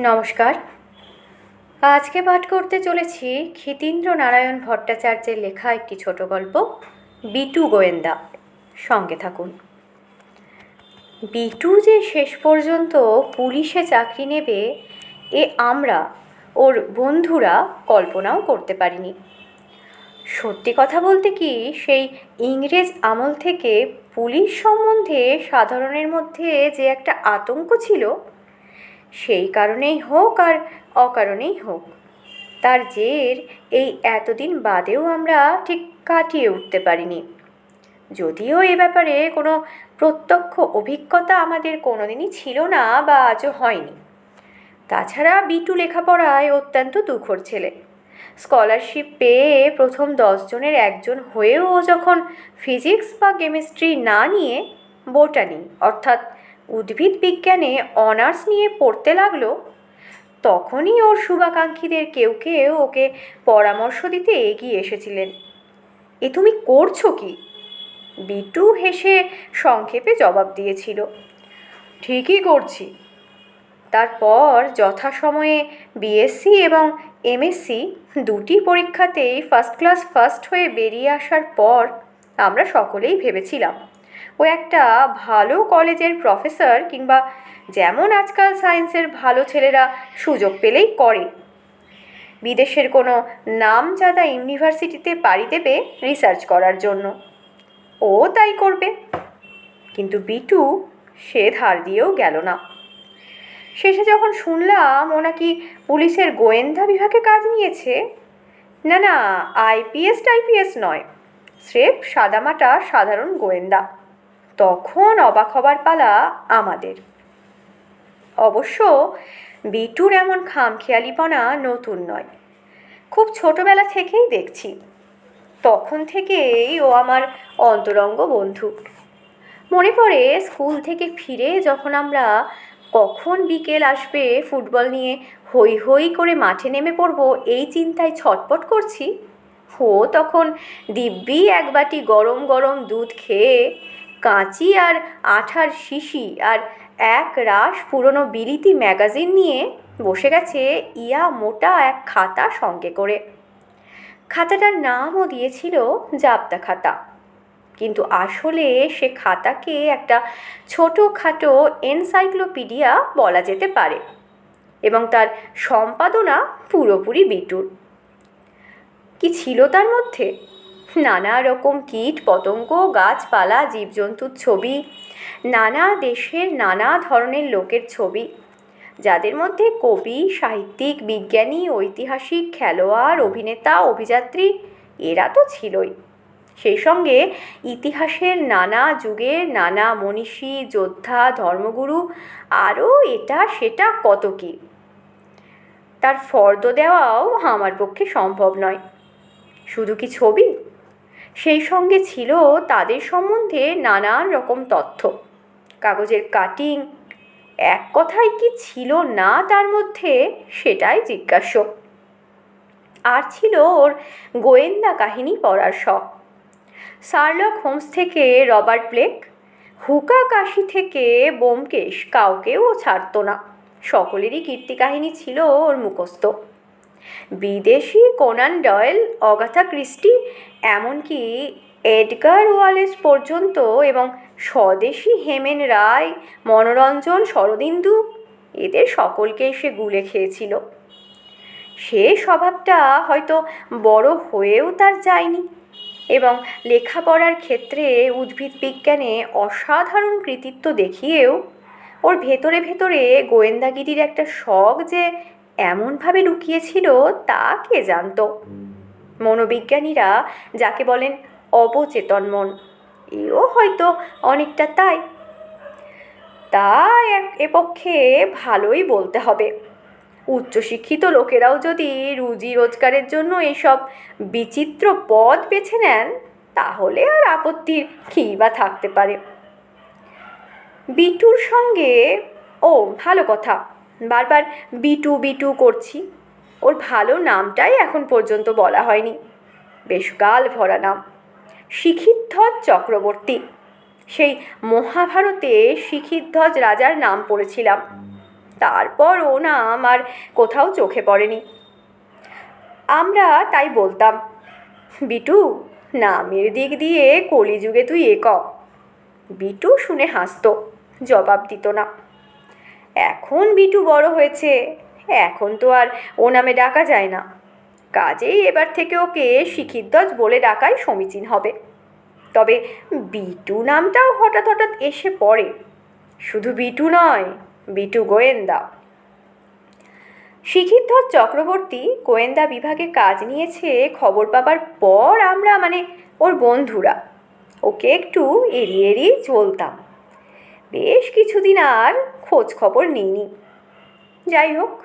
নমস্কার। আজকে পাঠ করতে চলেছি ক্ষিতীন্দ্র নারায়ণ ভট্টাচার্যের লেখা একটি ছোট গল্প, বিটু গোয়েন্দা। সঙ্গে থাকুন। বিটু যে শেষ পর্যন্ত পুলিশে চাকরি নেবে, এ আমরা, ওর বন্ধুরা কল্পনাও করতে পারিনি। সত্যি কথা বলতে কি, সেই ইংরেজ আমল থেকে পুলিশ সম্বন্ধে সাধারণের মধ্যে যে একটা আতঙ্ক ছিল সেই কারণেই হোক আর অকারণেই হোক। তার জের এই এতদিন বাদেও আমরা ঠিক কাটিয়ে উঠতে পারিনি। যদিও এ ব্যাপারে কোনো প্রত্যক্ষ অভিজ্ঞতা আমাদের কোনোদিনই ছিল না বা আজও হয়নি। তাছাড়া বিটু লেখাপড়ায় অত্যন্ত দুঃখর ছেলে। স্কলারশিপ পেয়ে প্রথম দশজনের একজন হয়েও যখন ফিজিক্স বা কেমিস্ট্রি না নিয়ে বোটানি, অর্থাৎ উদ্ভিদ বিজ্ঞানে অনার্স নিয়ে পড়তে লাগল, তখনই ওর শুভাকাঙ্ক্ষীদের কেউ কেউ ওকে পরামর্শ দিতে এগিয়ে এসেছিলেন। এ তুমি করছ কি? বিটু হেসে সংক্ষেপে জবাব দিয়েছিল। ঠিকই করছি। তারপর যথাসময়ে বিএসসি এবং এমএসসি দুটি পরীক্ষাতেই ফার্স্ট ক্লাস ফার্স্ট হয়ে বেরিয়ে আসার পর আমরা সকলেই ভেবেছিলাম ও একটা ভালো কলেজের প্রফেসর কিংবা যেমন আজকাল সায়েন্সের ভালো ছেলেরা সুযোগ পেলেই করে। বিদেশের কোনো নামজাদা ইউনিভার্সিটিতে পাড়ি দেবে রিসার্চ করার জন্য। ও তাই করবে। কিন্তু বিটু সে ধার দিয়েও গেল না। শেষে যখন শুনলাম ও নাকি পুলিশের গোয়েন্দা বিভাগে কাজ নিয়েছে, না না আইপিএস টাইপিএস নয়, স্রেফ সাদামাটা সাধারণ গোয়েন্দা। তখন অবাক হবার পালা আমাদের। অবশ্য বিটুর এমন খামখেয়ালিপনা নতুন নয়। খুব ছোটবেলা থেকেই দেখছি। তখন থেকেই ও আমার অন্তরঙ্গ বন্ধু। মনে পড়ে স্কুল থেকে ফিরে যখন আমরা কখন বিকেল আসবে ফুটবল নিয়ে হই হই করে মাঠে নেমে পড়ব এই চিন্তায় ছটপট করছি, ও তখন দিব্যি এক বাটি গরম গরম দুধ খেয়ে কাঁচি আর আঠার শিশি আর এক রাশ পুরনো বিলিতি ম্যাগাজিন নিয়ে বসে গেছে ইয়া মোটা এক খাতা সঙ্গে করে। খাতাটার নামও দিয়েছিল জাবদা খাতা। কিন্তু আসলে সে খাতাকে একটা ছোটোখাটো এনসাইক্লোপিডিয়া বলা যেতে পারে এবং তার সম্পাদনা পুরোপুরি বিটুর। কি ছিল তার মধ্যে? নানা রকম কীট, পতঙ্গ, গাছপালা, জীবজন্তুর ছবি, নানা দেশের নানা ধরনের লোকের ছবি, যাদের মধ্যে কবি, সাহিত্যিক, বিজ্ঞানী, ঐতিহাসিক, খেলোয়াড়, অভিনেতা, অভিযাত্রী এরা তো ছিলই। সেই সঙ্গে ইতিহাসের নানা যুগের নানা মনীষী, যোদ্ধা, ধর্মগুরু আরও এটা সেটা কত কী। তার ফর্দ দেওয়াও আমার পক্ষে সম্ভব নয়। শুধু কি ছবি? সেই সঙ্গে ছিল তাদের সম্বন্ধে নানান রকম তথ্য। কাগজের কাটিং এক কথায় কি ছিল না তার মধ্যে সেটাই জিজ্ঞাস্য। আর ছিল ওর গোয়েন্দা কাহিনী পড়ার শখ। শার্লক হোমস থেকে রবার্ট ব্লেক, হুকা কাশি থেকে বোমকেশ কাউকেও ছাড়ত না। সকলেরই কীর্তি কাহিনী ছিল ওর মুখস্থ। বিদেশি কোনান ডয়েল, অগাথা ক্রিস্টি, এমনকি এডগার ওয়ালেস পর্যন্ত এবং স্বদেশি হেমেন রায়, মনোরঞ্জন শরদিন্দু, এদের সকলকে সে গুলে খেয়েছিল। সে স্বভাবটা হয়তো বড় হয়েও তার যায়নি এবং লেখাপড়ার ক্ষেত্রে উদ্ভিদ বিজ্ঞানে অসাধারণ কৃতিত্ব দেখিয়েও ওর ভেতরে ভেতরে গোয়েন্দাগিরির একটা শখ যে এমনভাবে লুকিয়েছিল তা কে জানত? মনোবিজ্ঞানীরা যাকে বলেন অবচেতন মন। এও হয়তো অনেকটা তাই। তা এপক্ষে ভালোই বলতে হবে। উচ্চশিক্ষিত লোকেরাও যদি রুজি রোজগারের জন্য এইসব বিচিত্র পথ বেছে নেন, তাহলে আর আপত্তির কী বা থাকতে পারে? বিটুর সঙ্গে, ও, ভালো কথা। বারবার বিটু বিটু করছি। ওর ভালো নামটাই এখন পর্যন্ত বলা হয়নি। বেশ গাল ভরা নাম। শিখিধ্বজ চক্রবর্তী। সেই মহাভারতে শিখিধ্বজ রাজার নাম পড়েছিলাম। তারপর ও নাম আর কোথাও চোখে পড়েনি। আমরা তাই বলতাম, বিটু, নামের দিক দিয়ে কলিযুগে তুই এ ক বিটু শুনে হাসতো, জবাব দিত না। এখন বিটু বড় হয়েছে। এখন তো আর ও নামে ডাকা যায় না। কাজেই এবার থেকে ওকে শিখিদ্দজ বলে ডাকাই সমীচীন হবে। তবে বিটু নামটাও হঠাৎ হঠাৎ এসে পড়ে। শুধু বিটু নয়, বিটু গোয়েন্দা। শিখিরধর চক্রবর্তী গোয়েন্দা বিভাগে কাজ নিয়েছে, খবর পাবার পর আমরা মানে ওর বন্ধুরা। ওকে একটু এড়িয়ে এড়িয়ে চলতাম। বেশ কিছুদিন আর খোঁজ খবর নিইনি। যাই হোক,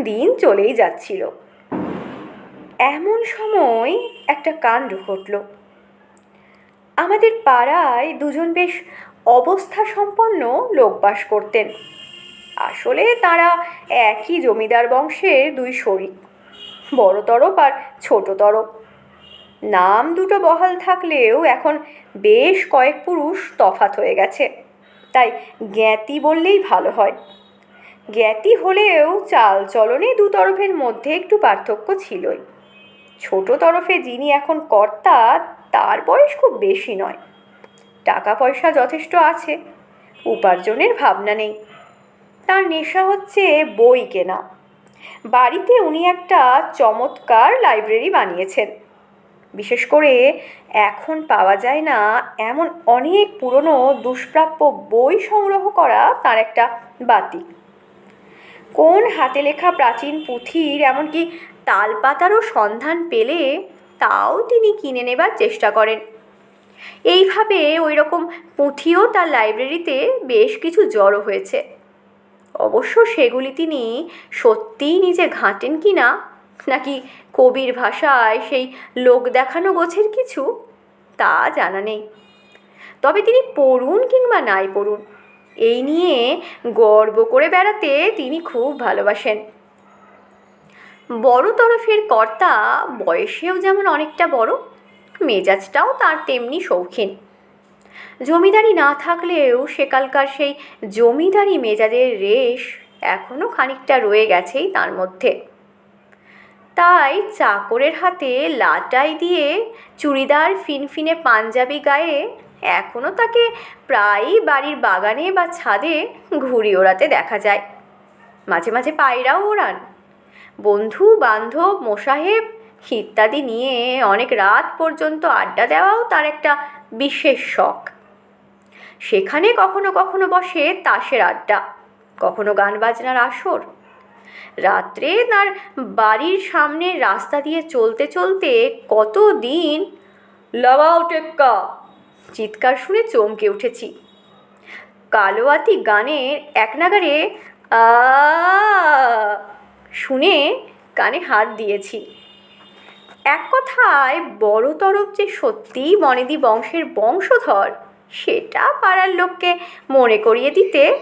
দিন চলেই যাচ্ছিল। এমন সময় একটা কাণ্ড ঘটল। আমাদের পাড়ায় দুজন বেশ অবস্থা সম্পন্ন লোক বাস করতেন। আসলে তারা একই জমিদার বংশের দুই শরিক বড় তরফ আর ছোট তরফ নাম দুটো বহাল থাকলেও এখন বেশ কয়েক পুরুষ তফাত হয়ে গেছে। তাই জ্ঞাতি বললেই ভালো হয়। জ্ঞাতি হলেও চাল চলনে দু তরফের মধ্যে একটু পার্থক্য ছিলই। ছোট তরফে যিনি এখন কর্তা, তার বয়স খুব বেশি নয়। টাকা পয়সা যথেষ্ট আছে, উপার্জনের ভাবনা নেই। তার নেশা হচ্ছে বই কেনা। বাড়িতে উনি একটা চমৎকার লাইব্রেরি বানিয়েছেন। বিশেষ করে এখন পাওয়া যায় না এমন অনেক পুরনো দুষ্প্রাপ্য বই সংগ্রহ করা তার একটা বাতি। কোন হাতে লেখা প্রাচীন পুঁথির এমনকি তালপাতারও সন্ধান পেলে তাও তিনি কিনে নেবার চেষ্টা করেন। এইভাবে ওই রকম পুঁথিও তার লাইব্রেরিতে বেশ কিছু জড়ো হয়েছে। অবশ্য সেগুলি তিনি সত্যিই নিজে ঘাঁটেন কি না নাকি কবির ভাষায় সেই লোক দেখানো গোছের কিছু? তা জানা নেই। তবে তিনি পড়ুন কিংবা নাই পড়ুন, এই নিয়ে গর্ব করে বেড়াতে তিনি খুব ভালোবাসেন। বড় তরফের কর্তা বয়সেও যেমন অনেকটা বড়, মেজাজটাও তার তেমনি শৌখিন। জমিদারি না থাকলেও সেকালকার সেই জমিদারি মেজাজের রেশ এখনও খানিকটা রয়ে গেছেই তার মধ্যে। তাই চাকরের হাতে লাটাই দিয়ে চুড়িদার ফিনফিনে পাঞ্জাবি গায়ে এখনও তাকে প্রায়ই বাড়ির বাগানে বা ছাদে ঘুড়ি ওড়াতে দেখা যায়। মাঝে মাঝে পায়রাও ওড়ান। বন্ধু, বান্ধব, মোসাহেব ইত্যাদি নিয়ে অনেক রাত পর্যন্ত আড্ডা দেওয়াও তার একটা বিশেষ শখ। সেখানে কখনো কখনো বসে তাসের আড্ডা, কখনো গান বাজনার আসর রাত্রে তার বাড়ির সামনে রাস্তা দিয়ে চলতে চলতে কত দিন লাগাও টেক্কা। চিৎকার শুনে চমকে উঠেছি। কালোয়াতি গানের এক নাগারে শুনে কানে হাত দিয়েছি। এক কথায় বড় তরফ যে সত্যিই বনেদি বংশের বংশধর, সেটা পাড়ার লোককে মনে করিয়ে দিতে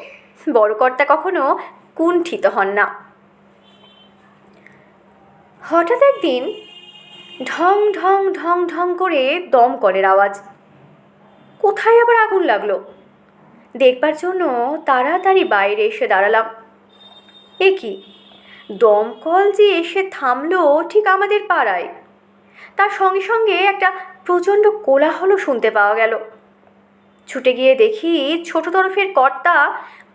বড় কর্তা কখনো কুণ্ঠিত হন না। হঠাৎ একদিন ঢং ঢং ঢং ঢং করে দম দমকলের আওয়াজ। কোথায় আবার আগুন লাগল? দেখবার জন্য তাড়াতাড়ি বাইরে এসে দাঁড়ালাম। এ কি? দমকল যে এসে থামলো ঠিক আমাদের পাড়ায়। তার সঙ্গে সঙ্গে একটা প্রচণ্ড কোলাহলও শুনতে পাওয়া গেল। ছুটে গিয়ে দেখি ছোট তরফের কর্তা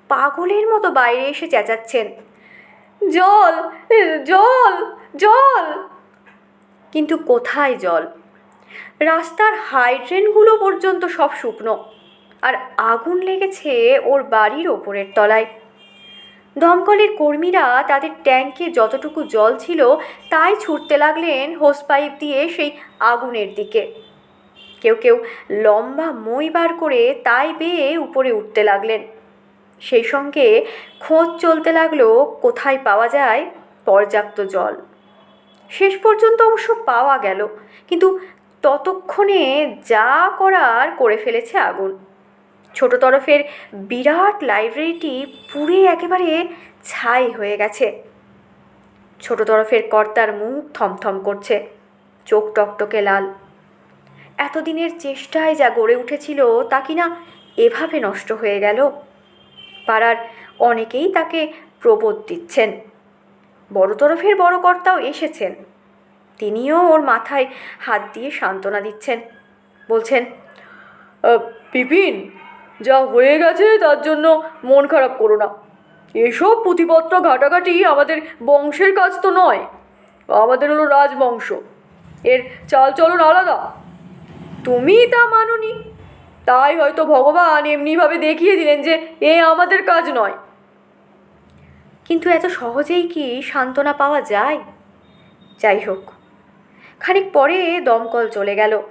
পাগলের মতো বাইরে এসে চেঁচাচ্ছেন। জল জল! জল। কিন্তু কোথায় জল? রাস্তার হাইড্রেনগুলো পর্যন্ত সব শুকনো, আর আগুন লেগেছে ওর বাড়ির ওপরের তলায়। দমকলের কর্মীরা তাদের ট্যাঙ্কে যতটুকু জল ছিল তাই ছুটতে লাগলেন হোস পাইপ দিয়ে সেই আগুনের দিকে। কেউ কেউ লম্বা মই বার করে তাই বেয়ে উপরে উঠতে লাগলেন। সেই সঙ্গে খোঁজ চলতে লাগল কোথায় পাওয়া যায় পর্যাপ্ত জল। শেষ পর্যন্ত অবশ্য পাওয়া গেল। কিন্তু ততক্ষণে যা করার করে ফেলেছে আগুন। ছোট তরফের বিরাট লাইব্রেরিটি পুড়ে একেবারে ছাই হয়ে গেছে। ছোট তরফের কর্তার মুখ থমথম করছে। চোখ টকটকে লাল। এতদিনের চেষ্টায় যা গড়ে উঠেছিল তা কিনা এভাবে নষ্ট হয়ে গেল? পাড়ার অনেকেই তাকে প্রবোধ দিচ্ছেন। বড় তরফের বড় কর্তাও এসেছেন। তিনিও ওর মাথায় হাত দিয়ে সান্ত্বনা দিচ্ছেন। বলছেন বিপিন যা হয়ে গেছে তার জন্য মন খারাপ করো না। এসব পুঁথিপত্র ঘাটাঘাটি আমাদের বংশের কাজ তো নয়। আমাদের হলো রাজবংশ। এর চালচলন আলাদা। তুমি তা মাননি। তাই হয়তো ভগবান এমনিভাবে দেখিয়ে দিলেন যে এ আমাদের কাজ নয়। কিন্তু এত সহজেই কি সান্ত্বনা পাওয়া যায়? যাই হোক, খানিক পরে দমকল চলে গেল।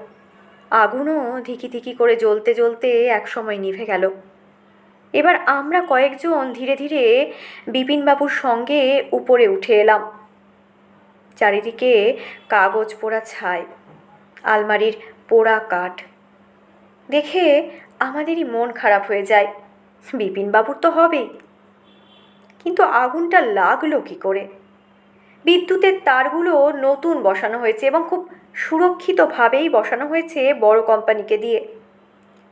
আগুনও ধিকি ধিকি করে জ্বলতে জ্বলতে একসময় নিভে গেল। এবার আমরা কয়েকজন ধীরে ধীরে বিপিনবাবুর সঙ্গে উপরে উঠে এলাম। চারিদিকে কাগজ পোড়া ছাই, আলমারির পোড়া কাঠ। দেখে আমাদেরই মন খারাপ হয়ে যায়। বিপিনবাবুর তো হবেই। কিন্তু আগুনটা লাগল কি করে? বিদ্যুতের তারগুলো নতুন বসানো হয়েছে এবং খুব সুরক্ষিতভাবেই বসানো হয়েছে বড় কোম্পানিকে দিয়ে।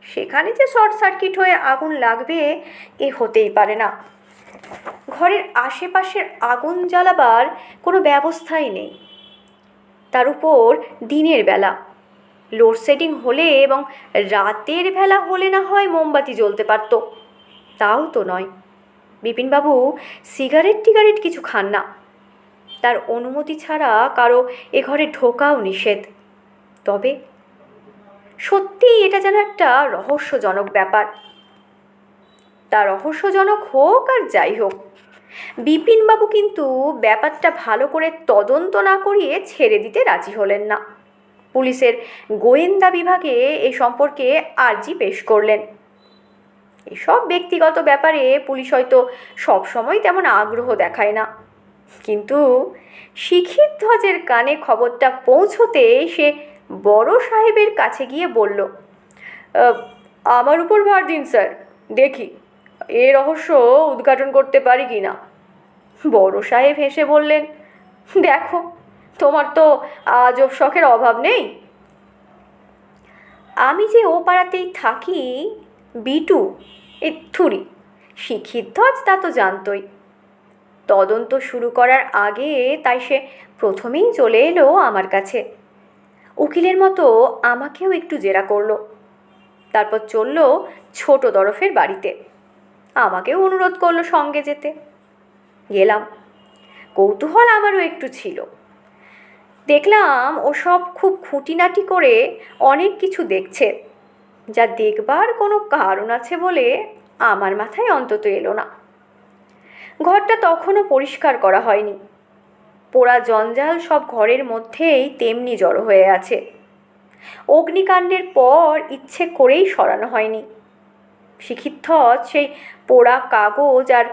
সেখানে যে শর্ট সার্কিট হয়ে আগুন লাগবে, এ হতেই পারে না। ঘরের আশেপাশের আগুন জ্বালাবার কোনো ব্যবস্থাই নেই। তার উপর দিনের বেলা। লোডশেডিং হলে এবং রাতের বেলা হলে না হয় মোমবাতি জ্বলতে পারতো। তাও তো নয়। বিপিনবাবু, সিগারেট টিগারেট কিছু খান না। তার অনুমতি ছাড়া কারও এ ঘরে ঢোকাও নিষেধ। তবে সত্যিই এটা যেন একটা রহস্যজনক ব্যাপার। তা রহস্যজনক হোক আর যাই হোক, বিপিনবাবু কিন্তু ব্যাপারটা ভালো করে তদন্ত না করিয়ে ছেড়ে দিতে রাজি হলেন না। পুলিশের গোয়েন্দা বিভাগে এ সম্পর্কে আর্জি পেশ করলেন। এসব ব্যক্তিগত ব্যাপারে পুলিশ হয়তো সবসময় তেমন আগ্রহ দেখায় না। কিন্তু শিখির ধ্বজের কানে খবরটা পৌঁছতে সে বড় সাহেবের কাছে গিয়ে বলল আমার উপর ভার দিন স্যার, দেখি এ রহস্য উদ্ঘাটন করতে পারি কি না? বড় সাহেব হেসে বললেন, দেখো, তোমার তো আজব শখের অভাব নেই? আমি যে ও পাড়াতেই থাকি বিটু, এ থুরি শিখির ধ্বজ তা তো জানতই। তদন্ত শুরু করার আগে তাই সে প্রথমেই চলে এলো আমার কাছে। উকিলের মতো আমাকেও একটু জেরা করল। তারপর চলল ছোট দরফের বাড়িতে। আমাকেও অনুরোধ করল সঙ্গে যেতে। গেলাম। কৌতূহল আমারও একটু ছিল। দেখলাম ও সব খুব খুঁটিনাটি করে অনেক কিছু দেখছে। যা দেখবার কোনো কারণ আছে বলে আমার মাথায় অন্তত এলো না। ঘরটা তখনও পরিষ্কার করা হয়নি। পোড়া জঞ্জাল সব ঘরের মধ্যেই তেমনি জড়ো হয়ে আছে। অগ্নিকাণ্ডের পর ইচ্ছে করেই সরানো হয়নি। শিখিথত সেই পোড়া কাগজ আর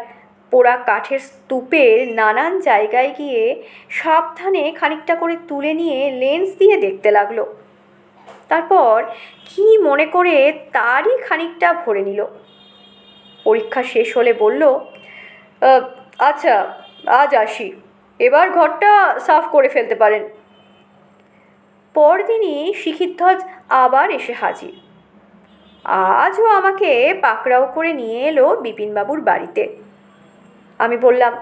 পোড়া কাঠের স্তূপের নানান জায়গায় গিয়ে সাবধানে খানিকটা করে তুলে নিয়ে লেন্স দিয়ে দেখতে লাগল। তারপর কি মনে করে তারই খানিকটা ভরে নিল। পরীক্ষা শেষ হলে বলল আচ্ছা আজ আসি। এবার ঘরটা সাফ করে ফেলতে পারেন। পরদিনই শিখিধ্বজ আবার এসে হাজির। আজও আমাকে পাকড়াও করে নিয়ে এলো বিপিনবাবুর বাড়িতে। আমি বললাম,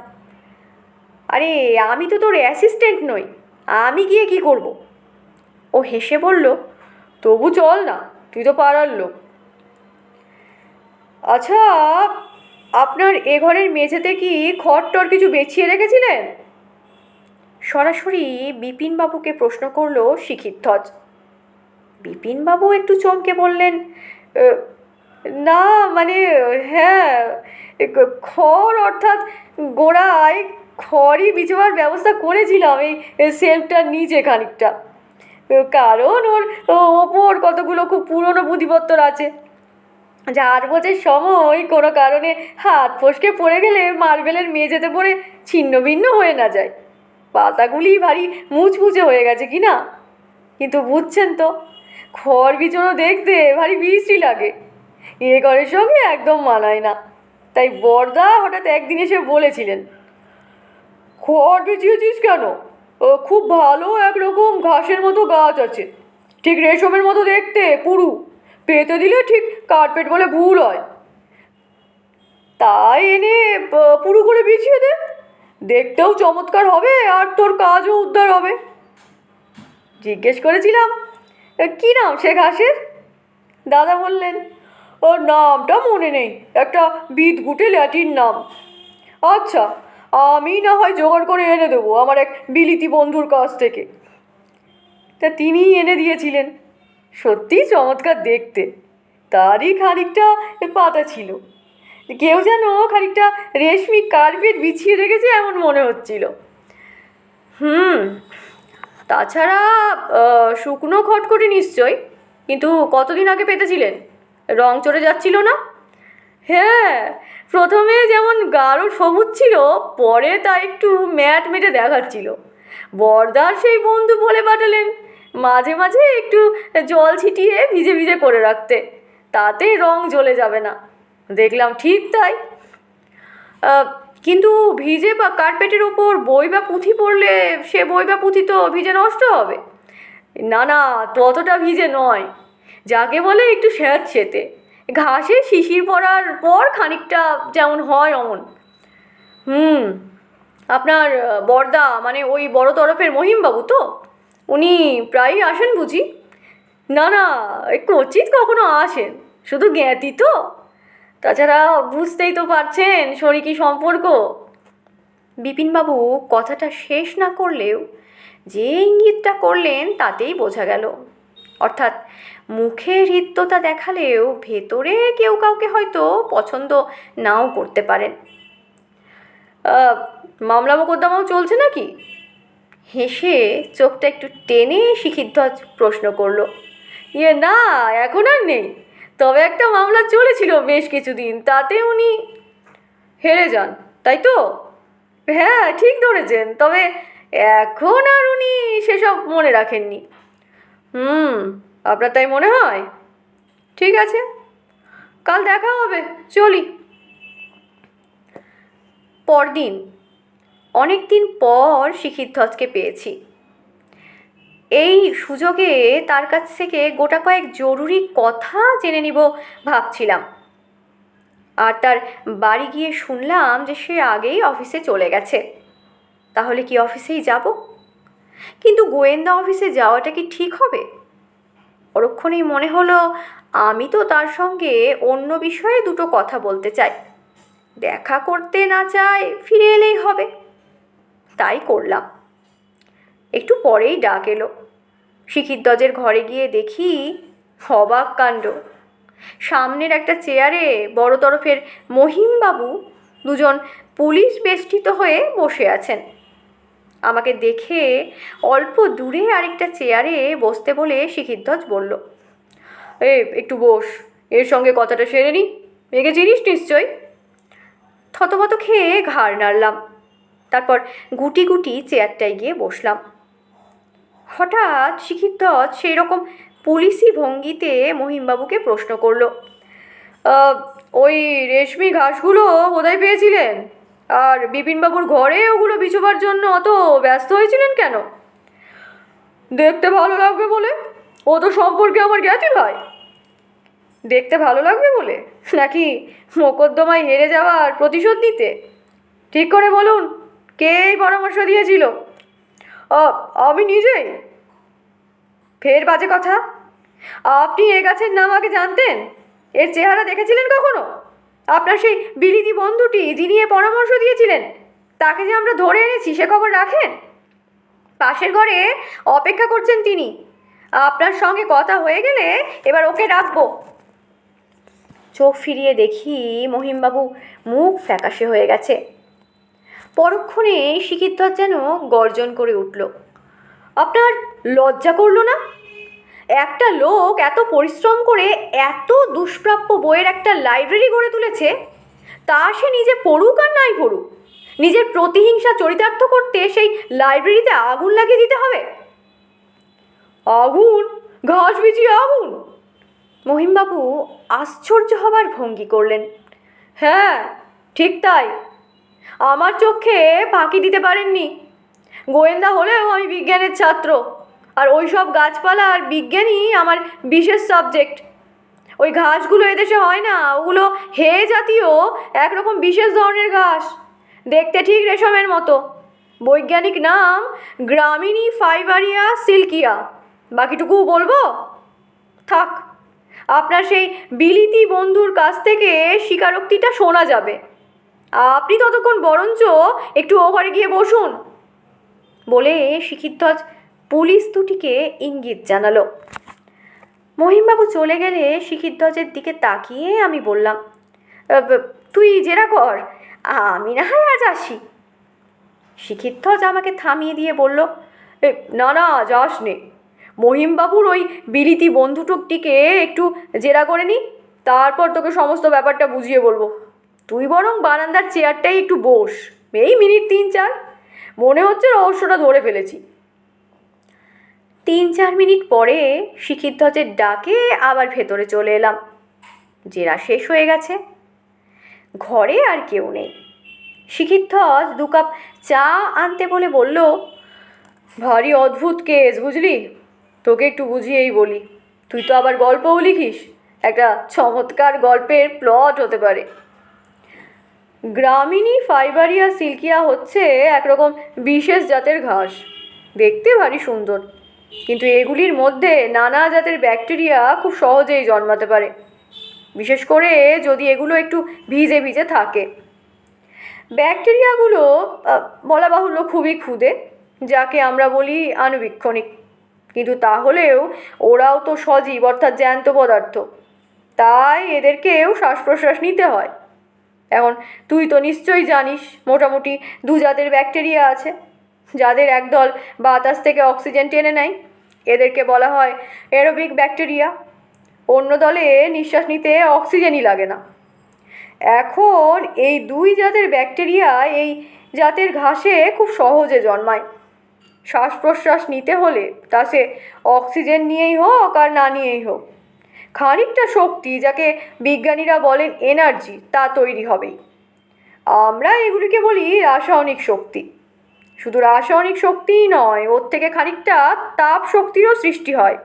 আরে, আমি তো তোর অ্যাসিস্ট্যান্ট নই, আমি গিয়ে কি করব? ও হেসে বলল তবু চল না, তুই তো পাড়ার লোক। আচ্ছা আপনার এ ঘরের মেঝেতে কি খড় টর কিছু বেছিয়ে রেখেছিলেন? সরাসরি বিপিনবাবুকে প্রশ্ন করল শিখিধ্বজ বিপিনবাবু একটু চমকে বললেন না মানে হ্যাঁ খড় অর্থাৎ গোড়ায় খড়ই বিছাবার ব্যবস্থা করেছিলাম, এই সেলফটার নিচে খানিকটা। কারণ ওর ওপর কতগুলো খুব পুরনো পুঁথিপত্র আছে। চার বছর সময় কোনো কারণে হাত ফসকে পড়ে গেলে মার্বেলের মেঝেতে পড়ে ছিন্ন ভিন্ন হয়ে না যায়। পাতাগুলি ভারী মুচমুচে হয়ে গেছে কি না? কিন্তু বুঝছেন তো, খড় বিছানো দেখতে ভারী বিশ্রী লাগে। এ ঘরের সঙ্গে একদম মানায় না। তাই বরদা হঠাৎ একদিন এসে বলেছিলেন, খড় বিছিয়েছিস কেন? খুব ভালো একরকম ঘাসের মতো গাছ আছে। ঠিক রেশমের মতো দেখতে পুরু। পেতে দিলে ঠিক কার্পেট বলে ভুল হয়। তাই এনে পুরু করে বিছিয়ে দে। দেখতেও চমৎকার হবে আর তোর কাজও উদ্ধার হবে। জিজ্ঞেস করেছিলাম "এ, কি নাম সে ঘাসের? দাদা বললেন ওর নামটা মনে নেই একটা বিদগুটে ল্যাটিন নাম। আচ্ছা আমি না হয় জোগাড় করে এনে দেবো আমার এক বিলিতি বন্ধুর কাছ থেকে। তা তিনিই এনে দিয়েছিলেন। সত্যিই চমৎকার দেখতে। তারই খানিকটা পাতা ছিল। কেউ যেন খানিকটা রেশমি কার্পেট বিছিয়ে রেখেছে এমন মনে হচ্ছিল। হুম, তাছাড়া শুকনো খটখটি নিশ্চয় কিন্তু কতদিন আগে পেতেছিলেন? রং চড়ে যাচ্ছিল না? হ্যাঁ প্রথমে যেমন গাঢ় সবুজ ছিল, পরে তা একটু ম্যাট মেটে দেখাচ্ছিল। বর্দার সেই বন্ধু বলে পাঠালেন, মাঝে মাঝে একটু জল ছিটিয়ে ভিজে ভিজে করে রাখতে, তাতে রং জ্বলে যাবে না। দেখলাম ঠিক তাই। কিন্তু ভিজে বা কার্পেটের ওপর বই বা পুঁথি পড়লে সে বই বা পুঁথি তো ভিজে নষ্ট হবে। না না, ততটা ভিজে নয়। যাকে বলে একটু স্যাঁতসেতে। ঘাসে শিশির পড়ার পর খানিকটা যেমন হয় অমন। হুম, আপনার বর্দা মানে ওই বড় তরফের মহিমবাবু তো? উনি প্রায়ই আসেন বুঝি? না না কচিত কখনো আসেন। শুধু জ্ঞাতি তো? তাছাড়া বুঝতেই তো পারছেন শরিকি সম্পর্ক। বিপিনবাবু কথাটা শেষ না করলেও যে ইঙ্গিতটা করলেন তাতেই বোঝা গেল। অর্থাৎ মুখে হৃদ্যতা দেখালেও ভেতরে কেউ কাউকে হয়তো পছন্দ নাও করতে পারেন। মামলা মোকদ্দমাও চলছে নাকি? হেসে চোখটা একটু টেনে শিখিধ্বজ প্রশ্ন করল। ইয়ে না, এখন আর নেই। তবে একটা মামলা চলেছিল বেশ কিছুদিন, তাতে উনি হেরে যান, তাই তো? হ্যাঁ ঠিক ধরেছেন, তবে এখন আর উনি সেসব মনে রাখেননি। হুম আপনার তাই মনে হয়? ঠিক আছে। কাল দেখা হবে। চলি। পরদিন অনেক দিন পর শিখিধ্বজকে পেয়েছি। এই সুযোগে তার কাছ থেকে গোটা কয়েক জরুরি কথা জেনে নিব ভাবছিলাম। আর তার বাড়ি গিয়ে শুনলাম যে সে আগেই অফিসে চলে গেছে। তাহলে কি অফিসেই যাব? কিন্তু গোয়েন্দা অফিসে যাওয়াটা কি ঠিক হবে? পরক্ষণেই মনে হলো, আমি তো তার সঙ্গে অন্য বিষয়ে দুটো কথা বলতে চাই। দেখা করতে না চাই ফিরে এলেই হবে। তাই করলাম। একটু পরেই ডাক এলো। শিখিরদজের ঘরে গিয়ে দেখি অবাক কাণ্ড। সামনের একটা চেয়ারে বড় তরফের মহিমবাবু দুজন পুলিশ বেষ্টিত হয়ে বসে আছেন। আমাকে দেখে অল্প দূরে আরেকটা চেয়ারে বসতে বলে শিখিরধ্বজ বলল এ একটু বস এর সঙ্গে কথাটা সেরে নি একে চিনিস নিশ্চয়? থতমত খেয়ে ঘাড় নাড়লাম তারপর গুটি গুটি চেয়ারটায় গিয়ে বসলাম। হঠাৎ শিখিরধ্বজ সেই রকম পুলিশি ভঙ্গিতে মহিমবাবুকে প্রশ্ন করল "আহ, ওই রেশমি ঘাসগুলো কোথায় পেয়েছিলেন? আর বিপিনবাবুর ঘরে ওগুলো বিছোবার জন্য অত ব্যস্ত হয়েছিলেন কেন? দেখতে ভালো লাগবে বলে? ও তো সম্পর্কে আমার জ্ঞাতি ভাই। দেখতে ভালো লাগবে বলে? নাকি মোকদ্দমায় হেরে যাওয়ার প্রতিশোধ নিতে? ঠিক করে বলুন, কে পরামর্শ দিয়েছিল? আমি নিজেই। ফের বাজে কথা। আপনি এ গাছের নাম আগে জানতেন? এর চেহারা দেখেছিলেন কখনো? আপনার সেই বিলিতি বন্ধুটি যিনি এ পরামর্শ দিয়েছিলেন, তাকে যে আমরা ধরে এনেছি সে খবর রাখেন? পাশের ঘরে অপেক্ষা করছেন তিনি। আপনার সঙ্গে কথা হয়ে গেলে এবার ওকে ডাকবো চোখ ফিরিয়ে দেখি মহিমবাবু মুখ ফ্যাকাশে হয়ে গেছে। পরক্ষণে শিখিরধ্বজ যেন গর্জন করে উঠল। আপনার লজ্জা করল না? একটা লোক এত পরিশ্রম করে এত দুষ্প্রাপ্য বইয়ের একটা লাইব্রেরি গড়ে তুলেছে, তা সে নিজে পড়ুক আর নাই পড়ুক। নিজের প্রতিহিংসা চরিতার্থ করতে সেই লাইব্রেরিতে আগুন লাগিয়ে দিতে হবে। আগুন, ঘাস বিছিয়ে আগুন। মহিমবাবু আশ্চর্য হবার ভঙ্গি করলেন। হ্যাঁ ঠিক তাই। আমার চোখে ফাঁকি দিতে পারেননি। গোয়েন্দা হলেও আমি বিজ্ঞানের ছাত্র। আর ওই সব গাছপালা আর বিজ্ঞানই আমার বিশেষ সাবজেক্ট ওই ঘাসগুলো এদেশে হয় না, ওগুলো হে জাতীয় একরকম বিশেষ ধরনের ঘাস। দেখতে ঠিক রেশমের মতো। বৈজ্ঞানিক নাম গ্রামিনী ফাইবারিয়া সিল্কিয়া। বাকিটুকু বলব? থাক, আপনার সেই বিলিতি বন্ধুর কাছ থেকে স্বীকারোক্তিটা শোনা যাবে। আপনি ততক্ষণ বরঞ্চ একটু ওভারে গিয়ে বসুন। বলে শিখিধ্বজ পুলিশ দুটিকে ইঙ্গিত জানালো। মহিমবাবু চলে গেলে শিখিধ্বজের দিকে তাকিয়ে আমি বললাম তুই জেরা কর আমি না হয় আজ আসি। শিখিধ্বজ আমাকে থামিয়ে দিয়ে বলল "এ, না না যাস নে মহিমবাবুর ওই বিলিতি বন্ধুটুকটিকে একটু জেরা করে নি তারপর তোকে সমস্ত ব্যাপারটা বুঝিয়ে বলব। তুই বরং বারান্দার চেয়ারটাই একটু বস এই মিনিট তিন চার মনে হচ্ছে রহস্যটা ধরে ফেলেছি। তিন চার মিনিট পরে শিখিধ্বজের ডাকে আবার ভেতরে চলে এলাম। জেরা শেষ হয়ে গেছে। ঘরে আর কেউ নেই। শিখিধ্বজ দু কাপ চা আনতে বলে বলল, ভারী অদ্ভুত কেস, বুঝলি? তোকে একটু বুঝিয়েই বলি। তুই তো আবার গল্পও লিখিস। একটা চমৎকার গল্পের প্লট হতে পারে। গ্রামিনী ফাইবারিয়া সিল্কিয়া হচ্ছে একরকম বিশেষ জাতের ঘাস। দেখতে ভারী সুন্দর। কিন্তু এগুলির মধ্যে নানা জাতের ব্যাকটেরিয়া খুব সহজেই জন্মাতে পারে। বিশেষ করে যদি এগুলো একটু ভিজে ভিজে থাকে। ব্যাকটেরিয়াগুলো বলা বাহুল্য খুবই ক্ষুদে, যাকে আমরা বলি আণুবীক্ষণিক। কিন্তু তাহলেও ওরাও তো সজীব, অর্থাৎ জ্যান্ত পদার্থ। তাই এদেরকেও শ্বাস প্রশ্বাস নিতে হয়। এখন তুই তো নিশ্চয়ই জানিস, মোটামুটি দু জাতের ব্যাকটেরিয়া আছে। যাদের একদল বাতাস থেকে অক্সিজেন টেনে নেয়। এদেরকে বলা হয় এরোবিক ব্যাকটেরিয়া অন্য দলে নিঃশ্বাস নিতে অক্সিজেনই লাগে না। এখন এই দুই জাতের ব্যাকটেরিয়া এই জাতের ঘাসে খুব সহজে জন্মায়। শ্বাস প্রশ্বাস নিতে হলে তা সে অক্সিজেন নিয়েই হোক আর না নিয়েই হোক। খানিকটা শক্তি যাকে বিজ্ঞানীরা বলেন এনার্জি তা তৈরি হবেই। আমরা এগুলিকে বলি রাসায়নিক শক্তি। শুধু রাসায়নিক শক্তিই নয়, ওর থেকে খানিকটা তাপ শক্তিরও সৃষ্টি হয়।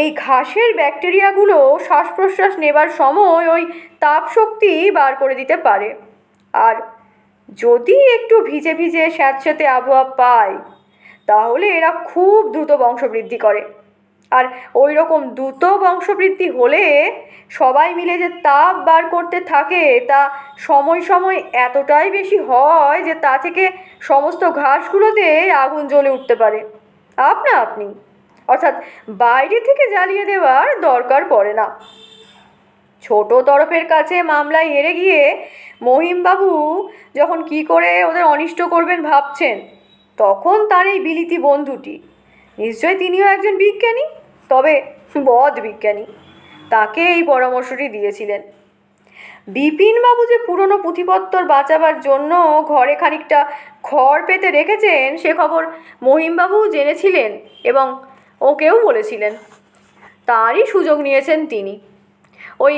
এই ঘাসের ব্যাকটেরিয়াগুলো শ্বাস প্রশ্বাস নেবার সময় ওই তাপ শক্তি বার করে দিতে পারে। আর যদি একটু ভিজে ভিজে স্যাঁতস্যাঁতে আবহাওয়া পায়, তাহলে এরা খুব দ্রুত বংশবৃদ্ধি করে। আর ওই রকম দ্রুত বংশবৃদ্ধি হলে সবাই মিলে যে তাপ বার করতে থাকে, তা সময় সময় এতটাই বেশি হয় যে তা থেকে সমস্ত ঘাসগুলোতে আগুন জ্বলে উঠতে পারে। আপনা আপনি। অর্থাৎ বাইরে থেকে জ্বালিয়ে দেওয়ার দরকার পড়ে না। ছোট তরফের কাছে মামলায় হেরে গিয়ে মহিমবাবু যখন কি করে ওদের অনিষ্ট করবেন ভাবছেন, তখন তার এই বিলিতি বন্ধুটি। নিশ্চয় তিনিও একজন বিজ্ঞানী? তবে বদ বিজ্ঞানী, তাকে এই পরামর্শটি দিয়েছিলেন। বিপিনবাবু যে পুরনো পুঁথিপত্তর বাঁচাবার জন্য ঘরে খানিকটা খড় পেতে রেখেছেন, সে খবর মহিমবাবুও জেনেছিলেন এবং ওকেও বলেছিলেন। তারই সুযোগ নিয়েছেন তিনি। ওই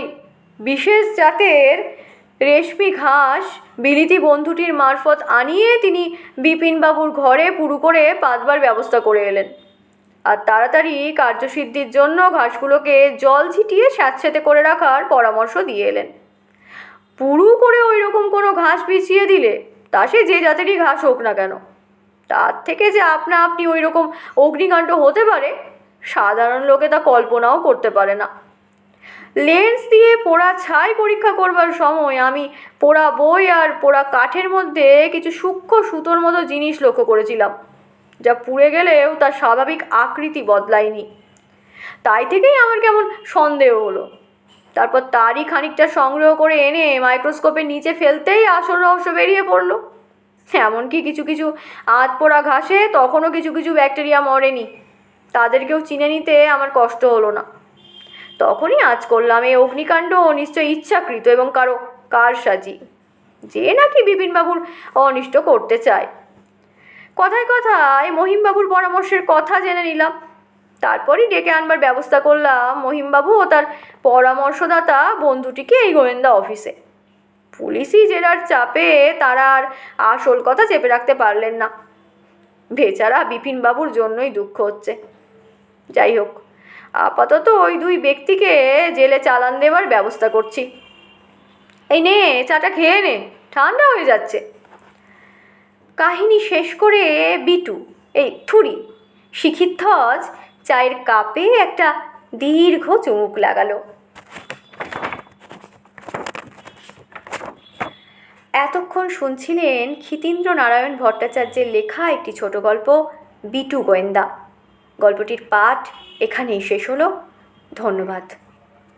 বিশেষ জাতের রেশমি ঘাস বিলিতি বন্ধুটির মারফত আনিয়ে তিনি বিপিনবাবুর ঘরে পুরু করে পাতবার ব্যবস্থা করে এলেন। আর তাড়াতাড়ি কার্যসিদ্ধির জন্য ঘাসগুলোকে জল ছিটিয়ে স্যাঁতস্যাঁতে করে রাখার পরামর্শ দিয়ে এলেন। পুরু করে ওই রকম কোনো ঘাস বিছিয়ে দিলে তা সে যে জাতেরই ঘাস হোক না কেন। তার থেকে যে আপনা আপনি ওই রকম অগ্নিকাণ্ড হতে পারে, সাধারণ লোকে তা কল্পনাও করতে পারে না। লেন্স দিয়ে পোড়া ছাই পরীক্ষা করবার সময় আমি পোড়া বই আর পোড়া কাঠের মধ্যে কিছু সূক্ষ্ম সুতোর মতো জিনিস লক্ষ্য করেছিলাম। যা পুড়ে গেলেও তার স্বাভাবিক আকৃতি বদলায়নি। তাই থেকেই আমার কেমন সন্দেহ হলো। তারপর তারই খানিকটা সংগ্রহ করে এনে মাইক্রোস্কোপের নিচে ফেলতেই আসল রহস্য বেরিয়ে পড়ল। এমনকি কিছু কিছু আধ পোড়া ঘাসে তখনও কিছু কিছু ব্যাকটেরিয়া মরেনি। তাদেরকেও চিনে নিতে আমার কষ্ট হলো না। তখনই আজ করলাম এই অগ্নিকাণ্ড নিশ্চয় ইচ্ছাকৃত এবং কারও কারসাজি। যে নাকি বিপিনবাবুর অনিষ্ট করতে চায়। কথায় কথায় মহিমবাবুর পরামর্শের কথা জেনে নিলাম। তারপরই ডেকে আনবার ব্যবস্থা করলাম। মহিমবাবু ও তার পরামর্শদাতা বন্ধুটিকে এই গোয়েন্দা অফিসে। পুলিশই জেরার চাপে তারা আর আসল কথা চেপে রাখতে পারলেন না। বেচারা বিপিনবাবুর জন্যই দুঃখ হচ্ছে। যাই হোক, আপাতত ওই দুই ব্যক্তিকে জেলে চালান দেওয়ার ব্যবস্থা করছি। এই নে, চাটা খেয়ে নে। ঠান্ডা হয়ে যাচ্ছে। কাহিনী শেষ করে বিটু, এই থুরি শিখিধ্বজ চায়ের কাপে একটা দীর্ঘ চুমুক লাগালো। এতক্ষণ শুনছিলেন ক্ষিতীন্দ্র নারায়ণ ভট্টাচার্যের লেখা একটি ছোট গল্প, বিটু গোয়েন্দা। গল্পটির পাঠ এখানেই শেষ হলো। ধন্যবাদ।